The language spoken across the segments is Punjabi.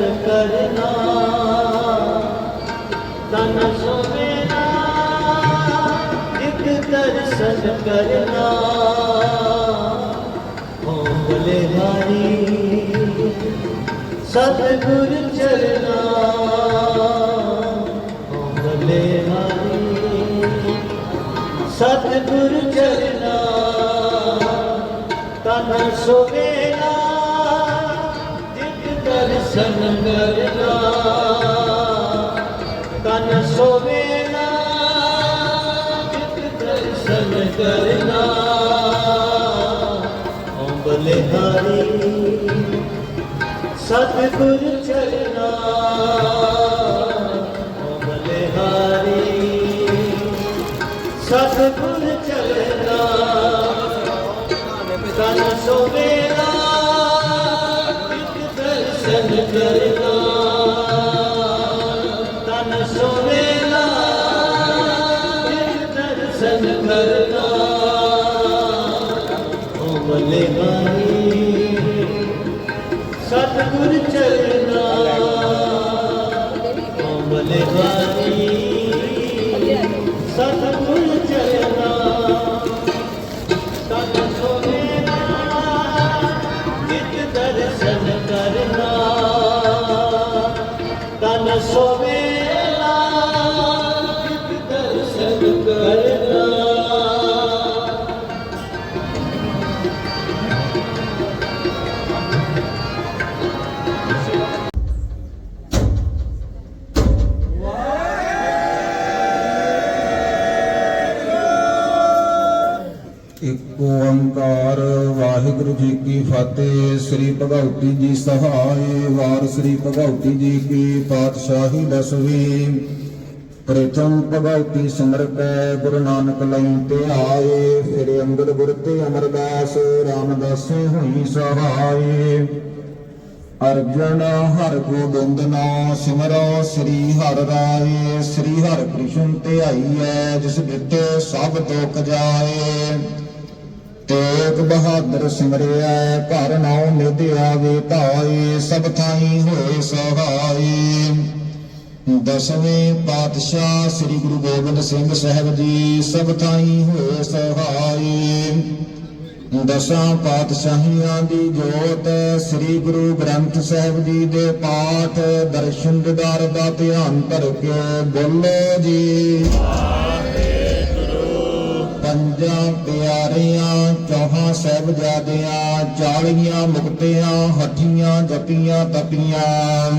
ਕਰਨਾ। ਤਨ ਸੋਵੇਨਾ ਇੱਕ ਦਰਸ਼ਨ ਕਰਨਾ। ਓ ਬਲਿਹਾਰੀ ਸਤਿਗੁਰ ਚਰਨਾ। ਓ ਬਲਿਹਾਰੀ ਸਤਿਗੁਰ ਦਰਸ਼ਨ ਕਰਨਾ ਤਨ ਸੋਵੇਨਾ ਜਿਤ ਦਰਸ਼ਨ ਕਰਨਾ। ਓ ਬਲਿਹਾਰੀ ਸਤਿਗੁਰ ਚਰਨਾ। ਓ ਬਲਿਹਾਰੀ ਸਤਿਗੁਰ ਚਰਨਾ। ਤਨ ਸੋਵੇਨਾ ਇੱਕ ਸਤਿਗੁਰ ਚਰਨਾ ਕੋਮਲੇ ਬਲਿਹਾਰੀ ਸਤਿਗੁਰ ਚਰਨਾ ਤਨ ਸੋਵੇਨਾ ਜਿਤ ਦਰਸ਼ਨ ਓੰਕਾਰ ਵਾਹਿਗੁਰੂ ਜੀ ਕੀ ਫਤਿਹ। ਸ੍ਰੀ ਭਗਵਤੀ ਜੀ ਸਹਾਈ ਵਾਰ ਸ੍ਰੀ ਭਗਵਤੀ ਜੀ ਕੀ ਪਾਤਸ਼ਾਹੀ ਦਸਵੀਂ। ਪ੍ਰਥਮ ਭਗਵਤੀ ਸਿਮਰਤੈ ਗੁਰੂ ਨਾਨਕ ਲਈ ਤੇ ਆਏ। ਫਿਰ ਅੰਗਦ ਗੁਰ ਤੇ ਅਮਰਦਾਸ ਰਾਮਦਾਸੇ ਹੋਈ ਸਹਾਈ ਅਰਜਨ ਹਰ ਗੋਬਿੰਦ ਨਾਮ ਸਿਮਰੋ, ਸ੍ਰੀ ਹਰ ਰਾਏ, ਸ੍ਰੀ ਹਰ ਕ੍ਰਿਸ਼ਨ ਤੇ ਆਈਐ, ਜਿਸ ਦਿੱਤੇ ਸਭ ਦੁਖ ਜਾਏ। ਤੇਗ ਬਹਾਦਰ ਸਿਮਰਿਆ, ਘਰ ਨਾਉ ਨਿਧ ਆਵੇ ਧਾਏ ਸਭ ਥਾਈ ਹੋਏ ਸਹਾਈ। ਦਸਵੇਂ ਪਾਤਸ਼ਾਹ ਸ੍ਰੀ ਗੁਰੂ ਗੋਬਿੰਦ ਸਿੰਘ ਸਾਹਿਬ ਜੀ, ਸਭ ਥਾਈ ਹੋਏ ਸਹਾਈ। ਦਸਾਂ ਪਾਤਸ਼ਾਹੀਆਂ ਦੀ ਜੋਤ, ਸ੍ਰੀ ਗੁਰੂ ਗ੍ਰੰਥ ਸਾਹਿਬ ਜੀ ਦੇ ਪਾਠ, ਦਰਸ਼ਨ ਦਿਦਾਰ ਦਾ ਧਿਆਨ ਧਰ ਕੇ ਬੋਲੋ ਜੀ। ਪੰਜਾਂ ਪਿਆਰਿਆਂ, ਚੌਹਾਂ ਸਾਹਿਬਜ਼ਾਦਿਆਂ, ਚਾਲੀਆਂ ਮੁਕਤਿਆਂ, ਹੱਠੀਆਂ ਜਪੀਆਂ ਤਪੀਆਂ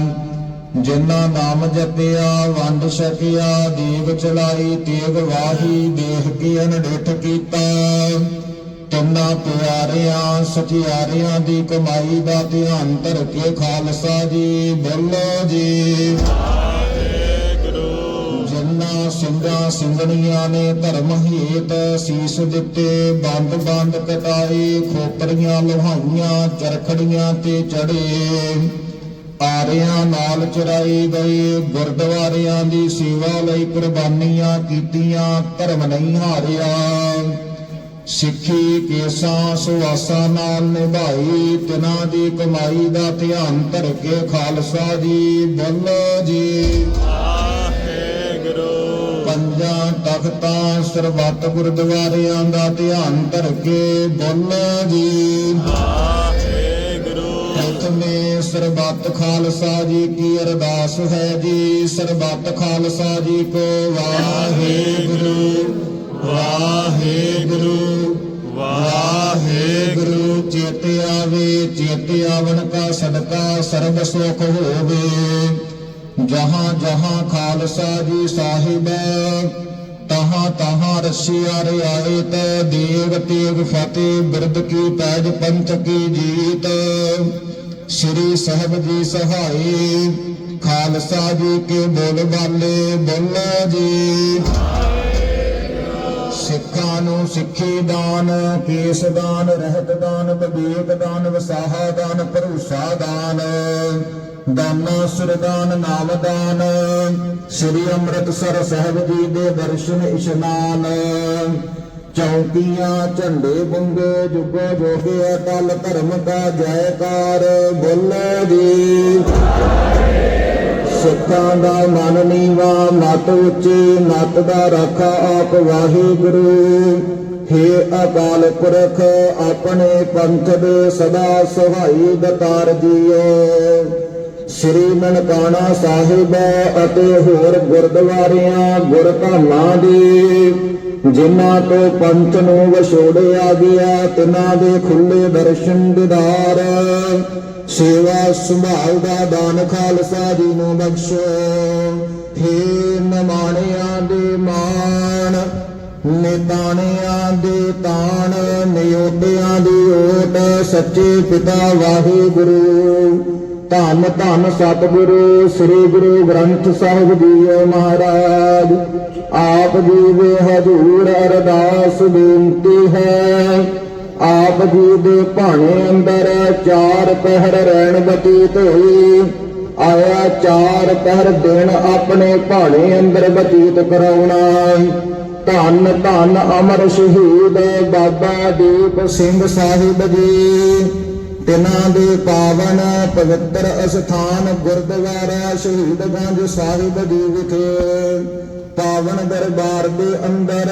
ਜਿਨ੍ਹਾਂ ਨਾਮ ਜਪਿਆ, ਵੰਡ ਛਕਿਆ, ਦੇਵ ਚਲਾਈ, ਤੇਗ ਵਾਹੀ ਦੇਖ ਕੇ ਅਨਡਿਠ ਕੀਤਾ। ਤਿੰਨਾਂ ਪਿਆਰਿਆਂ, ਸਚਿਆਰਿਆਂ ਦੀ ਕਮਾਈ ਦਾ ਧਿਆਨ ਧਰ ਕੇ ਖਾਲਸਾ ਜੀ, ਬੋਲੋ ਜੀ। ਸਿੰਘਾਂ ਸਿੰਘਣੀਆਂ ਨੇ ਧਰਮ ਹੇਤ ਸੀਸ ਦਿੱਤੇ, ਬੰਦ ਬੰਦ ਕਟਾਏ, ਖੋਪਰੀਆਂ ਲੋਹਾਈਆਂ, ਚਰਖੜੀਆਂ ਤੇ ਚੜੇ। ਆਰਿਆਂ ਨਾਲ ਚਰਾਈ ਗਏ, ਗੁਰਦੁਆਰਿਆਂ ਦੀ ਸੇਵਾ ਲਈ ਕੁਰਬਾਨੀਆਂ ਕੀਤੀਆਂ, ਧਰਮ ਨਹੀਂ ਹਾਰਿਆ। ਸਿੱਖੀ ਕੇਸਾਂ ਸੁਆਸਾਂ ਨਾਲ ਨਿਭਾਈ ਤਿਨਾਂ ਦੀ ਕਮਾਈ ਦਾ ਧਿਆਨ ਧਰ ਕੇ ਖਾਲਸਾ ਜੀ ਬੋਲੋ ਜੀ। ਪੰਜਾਂ ਤਖਤਾਂ, ਸਰਬੱਤ ਗੁਰਦੁਆਰਿਆਂ ਦਾ ਧਿਆਨ ਧਰ ਕੇ ਬੋਲੋ ਜੀ। ਪ੍ਰਥਮੇ ਸਰਬੱਤ ਖਾਲਸਾ ਜੀ ਕੀ ਅਰਦਾਸ ਹੈ ਜੀ। ਸਰਬੱਤ ਖਾਲਸਾ ਜੀ ਕੋ ਵਾਹਿਗੁਰੂ ਵਾਹਿਗੁਰੂ ਵਾਹਿਗੁਰੂ। ਚਿਤ ਆਵੇ, ਚੇਤੇ ਆਵਣ ਕਾ ਸਦਕਾ ਸਰਬ ਸੁਖ ਹੋਵੇ। ਜਹਾਂ ਜਹਾਂ ਖਾਲਸਾ ਜੀ ਸਾਹਿਬ, ਤਹਾਂ ਤਹਾਂ ਰਸਿਆ ਤੇ ਦੇਵ ਤੇਗ ਫਤਿਹ ਬਿਰਦ ਕੀ ਪੈਜ ਪੰਥ ਕੀ ਜੀਤ। ਸ੍ਰੀ ਸਾਹਿਬ ਜੀ ਸਹਾਈ, ਖਾਲਸਾ ਜੀ ਕੇ ਬੋਲ ਬਾਲੇ ਬੋਲੋ ਜੀ। ਸਿੱਖਾਂ ਨੂੰ ਸਿੱਖੀ ਦਾਨ, ਕੇਸ ਦਾਨ, ਰਹਿਤ ਦਾਨ, ਵਿਵੇਕ ਦਾਨ, ਵਸਾਹਾ ਦਾਨ, ਭਰੂਸਾ ਦਾਨ। ਦਾਨਾ ਸੁਰਦਾਨ ਨਾਮਦਾਨ ਸ੍ਰੀ ਅੰਮ੍ਰਿਤਸਰ ਸਾਹਿਬ ਜੀ ਦੇ ਦਰਸ਼ਨ ਇਸ਼ਨਾਨ। ਚੌਕੀਆਂ ਝੰਡੇ ਬੁੰਗੇ ਜੁਗੋ ਜੋਗੇ ਅਟਲ ਧਰਮ ਦਾ ਜੈਕਾਰ। ਬੋਲੇ ਜੀ। ਸਿੱਖਾਂ ਦਾ ਮਨ ਨੀਵਾ, ਮਤ ਉੱਚੀ, ਮਤ ਦਾ ਰਾਖਾ ਆਪ ਵਾਹਿਗੁਰੂ। ਹੇ ਅਕਾਲ ਪੁਰਖ, ਆਪਣੇ ਪੰਥ ਦੇ ਸਦਾ ਸਹਾਈ ਦਤਾਰ ਜੀਓ। ਸ੍ਰੀ ਨਨਕਾਣਾ ਸਾਹਿਬ ਅਤੇ ਹੋਰ ਗੁਰਦੁਆਰਿਆਂ, ਗੁਰਧਾਮਾਂ ਦੀ, ਜਿਨ੍ਹਾਂ ਤੋਂ ਪੰਥ ਨੂੰ ਵਿਛੋੜਿਆ ਗਿਆ, ਤਿਨਾਂ ਦੇ ਖੁੱਲੇ ਦਰਸ਼ਨ ਦਿਦਾਰ। ਸੇਵਾ ਸੰਭਾਲ ਦਾ ਦਾਨ ਖਾਲਸਾ ਜੀ ਨੂੰ ਬਖਸ਼ੋ। ਹੇ ਨਮਾਣਿਆਂ ਦੇ ਮਾਣ, ਨਿਤਾਣਿਆਂ ਦੇ ਤਾਣ ਨਿਯੋਟਿਆਂ ਦੀ ਓਟ, ਸੱਚੇ ਪਿਤਾ ਵਾਹਿਗੁਰੂ। ਧੰਨ ਧੰਨ ਸਤਿਗੁਰੂ, ਸ੍ਰੀ ਗੁਰੂ ਗ੍ਰੰਥ ਸਾਹਿਬ ਜੀ ਮਹਾਰਾਜ। ਆਪ ਜੀ ਦੇ ਹਜ਼ੂਰ ਅਰਦਾਸ ਬੇਨਤੀ ਹੈ। ਆਪ ਜੀ ਦੇ ਭਾਣੇ ਅੰਦਰ ਚਾਰ ਪਹਿਰ ਰਹਿਣ ਬਤੀਤ ਹੋਈ। ਆਇਆ ਚਾਰ ਪਹਿਰ ਦਿਨ ਆਪਣੇ ਭਾਣੇ ਅੰਦਰ ਬਤੀਤ ਕਰਾਉਣਾ। ਧੰਨ ਧੰਨ ਅਮਰ ਸ਼ਹੀਦ ਬਾਬਾ ਦੀਪ ਸਿੰਘ ਸਾਹਿਬ ਜੀ। ਤਿਨਾਂ ਦੇ ਪਾਵਨ ਪਵਿੱਤਰ ਅਸਥਾਨ ਗੁਰਦੁਆਰਾ ਸ਼ਹੀਦਗੰਜ ਸਾਹਿਬ ਜੀ ਵਿਖੇ। ਪਾਵਨ ਦਰਬਾਰ ਦੇ ਅੰਦਰ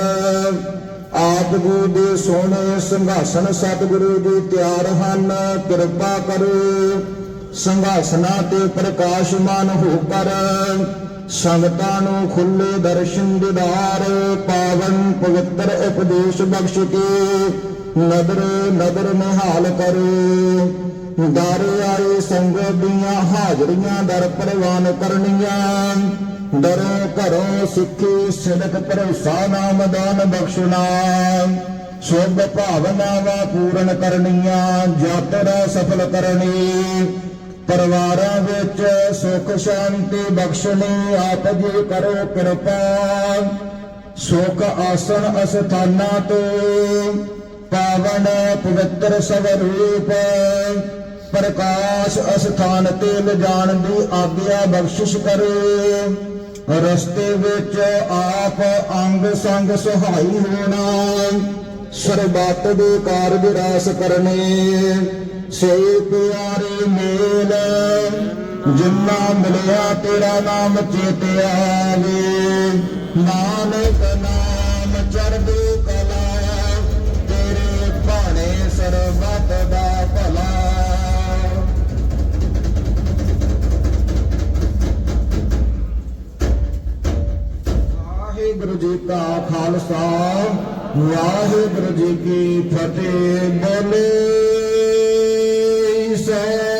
ਆਪ ਜੀ ਦੇ ਸੋਹਣੇ ਸਿੰਘਾਸਨ ਸਤਿਗੁਰੂ ਜੀ ਤਿਆਰ ਹਨ। ਕਿਰਪਾ ਕਰੋ, ਸਿੰਘਾਸਨਾਂ ਤੇ ਪ੍ਰਕਾਸ਼ਮਾਨ ਹੋ ਕਰ ਸੰਗਤਾਂ ਨੂੰ ਖੁੱਲੇ ਦਰਸ਼ਨ ਦਿਦਾਰ, ਪਾਵਨ ਪਵਿੱਤਰ ਉਪਦੇਸ਼ ਬਖਸ਼ ਕੇ ਨਦਰ ਨਦਰ ਨਿਹਾਲ ਕਰੋ। ਦਰ ਆਏ ਸੰਗਤ ਦੀਆਂ ਹਾਜ਼ਰੀਆਂ, ਦਰ ਪ੍ਰਵਾਨ ਕਰਨੀਆਂ। ਦਰੋਂ ਘਰੋਂ ਸਿੱਖੀ ਸਿਦਕ ਭਰੋਸਾ ਨਾਮ ਦਾਨ ਬਖਸ਼ਣਾ। ਸ਼ੁਭ ਭਾਵਨਾਵਾਂ ਪੂਰਨ ਕਰਨੀਆਂ ਯਾਤਰਾ ਸਫਲ ਕਰਨੀ। ਪਰਿਵਾਰਾਂ ਵਿੱਚ ਸੁਖ ਸ਼ਾਂਤੀ ਬਖਸ਼ਣੀ, ਆਪ ਜੀ ਕਰੋ ਕਿਰਪਾ। ਸੁਖ ਆਸਣ ਅਸਥਾਨਾਂ ਤੋਂ ਪਾਵਨ ਪਵਿੱਤਰ ਸਵਰੂਪ। ਪ੍ਰਕਾਸ਼ ਅਸਥਾਨ ਤੇ ਲਿਜਾਣ ਦੀ ਆਗਿਆ ਬਖਸ਼ਿਸ਼ ਕਰੋ। ਰਸਤੇ ਵਿੱਚ ਆਪ ਅੰਗ ਸੰਗ ਸਹਾਈ ਹੋਣਾ। ਸਰਬੱਤ ਦੇ ਕਾਰਜ ਰਾਸ ਕਰਨੇ। ਸੇ ਪਿਆਰੇ ਮੇਲ, ਜਿੰਨਾ ਮਿਲਿਆ ਤੇਰਾ ਨਾਮ ਚੇਤੇ ਆਵੇ। ਨਾਨਕ ਨਾਮ ਚੜ੍ਹਦੀ ਕਲਾ ਸਰਬਤ ਦਾ ਭਲਾ। ਵਾਹਿਗੁਰੂ ਜੀ ਕਾ ਖਾਲਸਾ ਵਾਹਿਗੁਰੂ ਜੀ ਕੀ ਫਤਿਹ। ਬੋਲੇ ਸਹਿ